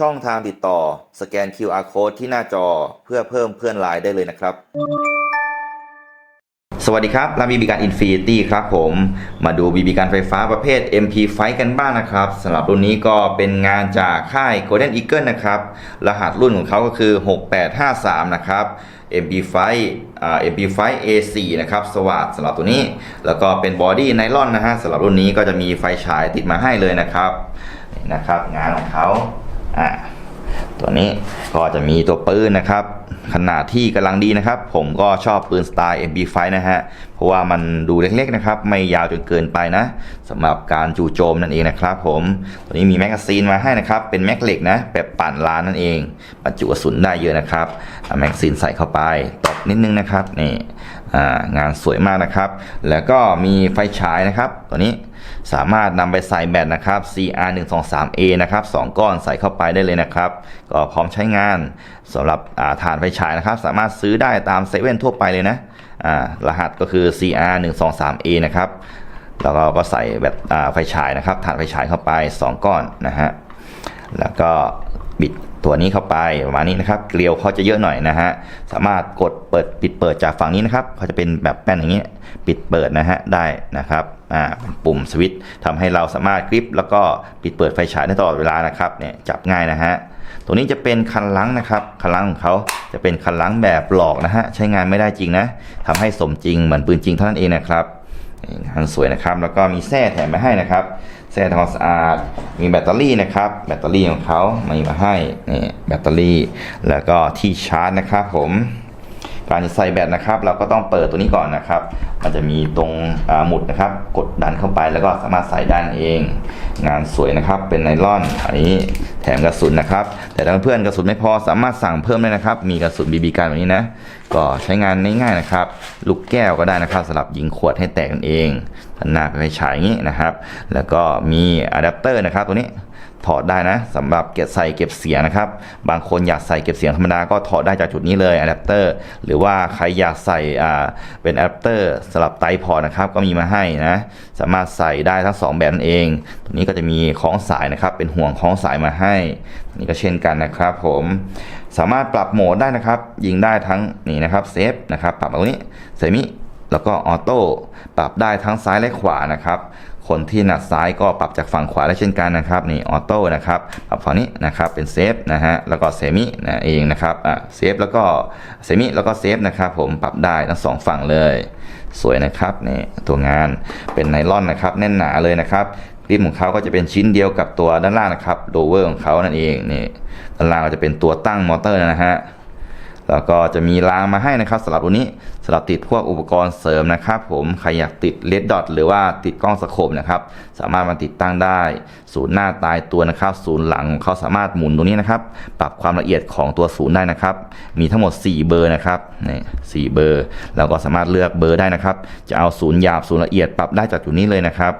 ช่องทางติดต่อสแกน QR Code ที่หน้าจอเพื่อเพิ่มเพื่อนไลน์ได้เลยนะครับ สวัสดีครับเรามีบีการอินฟินิตี้ครับผม มาดูบีบีการไฟฟ้าประเภท MP ไฟกันบ้างนะครับสำหรับรุ่นนี้ก็เป็นงานจากค่าย Golden Eagle นะครับ รหัสรุ่นของเขาก็คือ 6853 นะครับ MP ไฟอ่า MP ไฟ A4 นะครับ สว่างสำหรับตัวนี้ แล้วก็เป็นบอดี้ไนลอนนะฮะสำหรับรุ่นนี้ก็จะมีไฟฉายติดมาให้เลยนะครับนะครับ งานของเขา อ่าตัวนี้ก็จะมีตัวปืนนะครับ ขนาดที่กำลังดีนะครับ ผมก็ชอบปืนสไตล์ MP5 นะฮะ เพราะว่ามันดูเล็กๆนะครับ ไม่ยาวจนเกินไปนะสำหรับการจู่โจมนั่นเองนะครับผม ตัวนี้มีแมกกาซีนมาให้นะครับ เป็นแม็กเหล็กนะ แบบปั่นล้านนั่นเองบรรจุกระสุนได้เยอะนะครับเอาแม็กกาซีนใส่เข้าไปตบ นิดนึงนะครับนี่งานสวยมากนะครับ แล้วก็มีไฟฉายนะครับ ตัวนี้สามารถนำไปใส่แบตนะครับ CR 1 2 3 A นะครับ2ก้อนใส่เข้าไปได้เลยนะครับ ก็พร้อมใช้งานสำหรับฐานไฟฉายนะครับ สามารถซื้อได้ตามเซเว่นทั่วไปเลยนะรหัสก็คือ CR 1 2 3 A นะครับแล้วก็ก็ใส่แบบไฟฉายนะครับฐานไฟฉายเข้าไป 2 ก้อนนะฮะแล้วก็บิด ตัวนี้เข้าไปประมาณนี้นะครับ เกลียวเขาจะเยอะหน่อยนะฮะ สามารถกดเปิดปิดเปิดจากฝั่งนี้นะครับเขาจะเป็นแบบแป้นอย่างนี้ ปิดเปิดนะฮะได้นะครับอ่าปุ่มสวิตช์ทำให้เราสามารถกริป แล้วก็ปิดเปิดไฟฉายได้ตลอดเวลานะครับเนี่ยจับง่ายนะฮะตัวนี้จะเป็นคันลังนะครับคันลังของเขาจะเป็นคันลังแบบหลอกนะฮะใช้งานไม่ได้จริงนะทำให้สมจริงเหมือนปืนจริงเท่านั้นเองนะครับ นี่งานสวยนะครับ แล้วก็มีแส้แถมมาให้นะครับแส้ทำความสะอาด มีแบตเตอรี่นะครับ แบตเตอรี่ของเขามีมาให้นี่แบตเตอรี่ แล้วก็ที่ชาร์จนะครับผม การจะใส่แบตนะครับ เราก็ต้องเปิดตัวนี้ก่อนนะครับ มันจะมีตรงหมุดนะครับ กดดันเข้าไปแล้วก็สามารถใส่ได้นั่นเอง งานสวยนะครับ เป็นไนลอนอันนี้แถมกระสุนนะครับ แต่ถ้าเพื่อนกระสุนไม่พอสามารถสั่งเพิ่มได้นะครับ มีกระสุนบีบีกันแบบนี้นะ ก็ใช้งานง่ายๆนะครับ ลูกแก้วก็ได้นะครับสำหรับยิงขวดให้แตกกันเองพันหน้าไปฉายอย่างนี้นะครับ แล้วก็มีอะแดปเตอร์นะครับตัวนี้ ถอดได้นะสำหรับเก็บใส่เก็บเสียงนะครับ บางคนอยากใส่เก็บเสียงธรรมดาก็ถอดได้จากจุดนี้เลยอะแดปเตอร์หรือว่าใครอยากใส่อ่าเป็นอะแดปเตอร์สำหรับไตพอร์ตนะครับก็มีมาให้นะสามารถใส่ได้ทั้งสองแบบนั่นเองตัวนี้ก็จะมีคล้องสายนะครับ เป็นห่วงคล้องสายมาให้นี่ก็เช่นกันนะครับ ผมสามารถปรับโหมดได้นะครับ ยิงได้ทั้งนี่นะครับเซฟนะครับปรับตรงนี้เซมิ แล้วก็ออโต้ปรับได้ทั้งซ้ายและขวานะครับ คนที่หนัดซ้ายก็ปรับจากฝั่งขวาได้เช่นกันนะครับนี่ออโต้นะครับปรับฝั่งนี้นะครับเป็นเซฟนะฮะแล้วก็เซมินะเองนะครับอะเซฟแล้วก็เซมิแล้วก็เซฟนะครับผมปรับได้ทั้งสองฝั่งเลย สวยนะครับนี่ตัวงานเป็นไนลอนนะครับแน่นหนาเลยนะครับคลิปของเขาก็จะเป็นชิ้นเดียวกับตัวด้านล่างนะครับโดเวอร์ของเขานั่นเองนี่ด้านล่างก็จะเป็นตัวตั้งมอเตอร์นะฮะ แล้วก็จะมีรางมาให้นะครับสำหรับตัวนี้สำหรับติดพวกอุปกรณ์เสริมนะครับ ผมใครอยากติดเลดดอทหรือว่าติดกล้องสโคปนะครับ สามารถมาติดตั้งได้ ศูนย์หน้าตายตัวนะครับ ศูนย์หลังของเขาสามารถหมุนตรงนี้นะครับ ปรับความละเอียดของตัวศูนย์ได้นะครับ มีทั้งหมด 4 เบอร์นะครับนี่สเบอร์แล้วก็สามารถเลือกเบอร์ได้นะครับ จะเอาศูนย์หยาบศูนย์ละเอียดปรับได้จากจุดนี้เลยนะครับ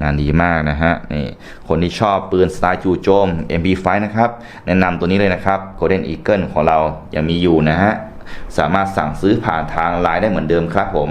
งานดีมากนะฮะนี่คนที่ชอบปืนสไตล์จูโจม MP5 นะครับ แนะนำตัวนี้เลยนะครับ Golden Eagle ของเรายังมีอยู่นะฮะ สามารถสั่งซื้อผ่านทางไลน์ได้เหมือนเดิมครับผม